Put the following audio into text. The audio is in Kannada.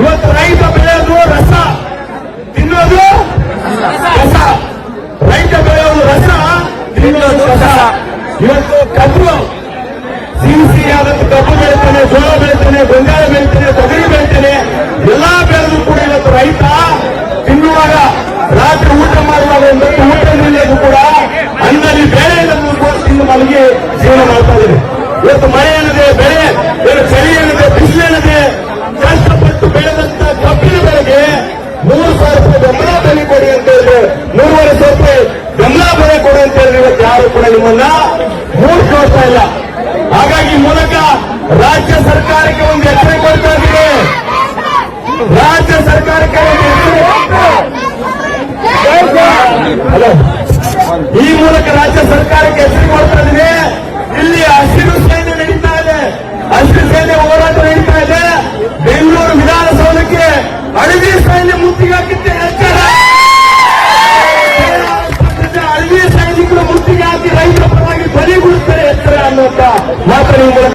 ಇವತ್ತು ರೈತ ಬೆಳೆಯೋದು ರಸ. ತಿನ್ನೋದು ರಸ. ರೈತ ಬೆಳೆಯೋದು ರಸ, ತಿನ್ನೋದು ರಸ. ಇವತ್ತು ಕಬ್ಬು. ಸಿಹಿ ಆದಂತ ಕಬ್ಬು ಬೆಳಿತಾನೆ, ಜೋಳ ಬೆಳಿತಾನೆ, ಗೊಂಜಾಳ ಬೆಳಿತಾನೆ, ತೊಗರಿ ಬೆಳಿತಾನೆ, ಎಲ್ಲಾ ಬೆಳೆದು ಕೂಡ ಇವತ್ತು ರೈತ ತಿನ್ನುವಾಗ, ರಾತ್ರಿ ಊಟ ಮಾಡುವಾಗ ಒಂದೊತ್ತು ಊಟ ನಿಲ್ಲೋದು ಕೂಡ ಅನ್ನದಲ್ಲಿ ಬೇಳೆ ಕೂಡ ತಿಂದು ಮಲಗಿ ಜೀವನ ಮಾಡ್ತಾ ಇದ್ದಾರೆ. ಇವತ್ತು ಮಳೆ ಕೊಡಿ ಅಂತ ಹೇಳಿ ಇವತ್ತು ಯಾರು ಕೂಡ ನಿಮ್ಮನ್ನ ಮೂರು ಇಲ್ಲ. ಹಾಗಾಗಿ ಮೂಲಕ ರಾಜ್ಯ ಸರ್ಕಾರಕ್ಕೆ ಒಂದು ಎಚ್ಚರಿಕೆ ಕೊಡ್ತಾ ಇದ್ದೀವಿ ರಾಜ್ಯ ಸರ್ಕಾರಕ್ಕೆ ಒಂದು ಈ ಮೂಲಕ ರಾಜ್ಯ ಸರ್ಕಾರಕ್ಕೆ திமுக வாக்களிக்க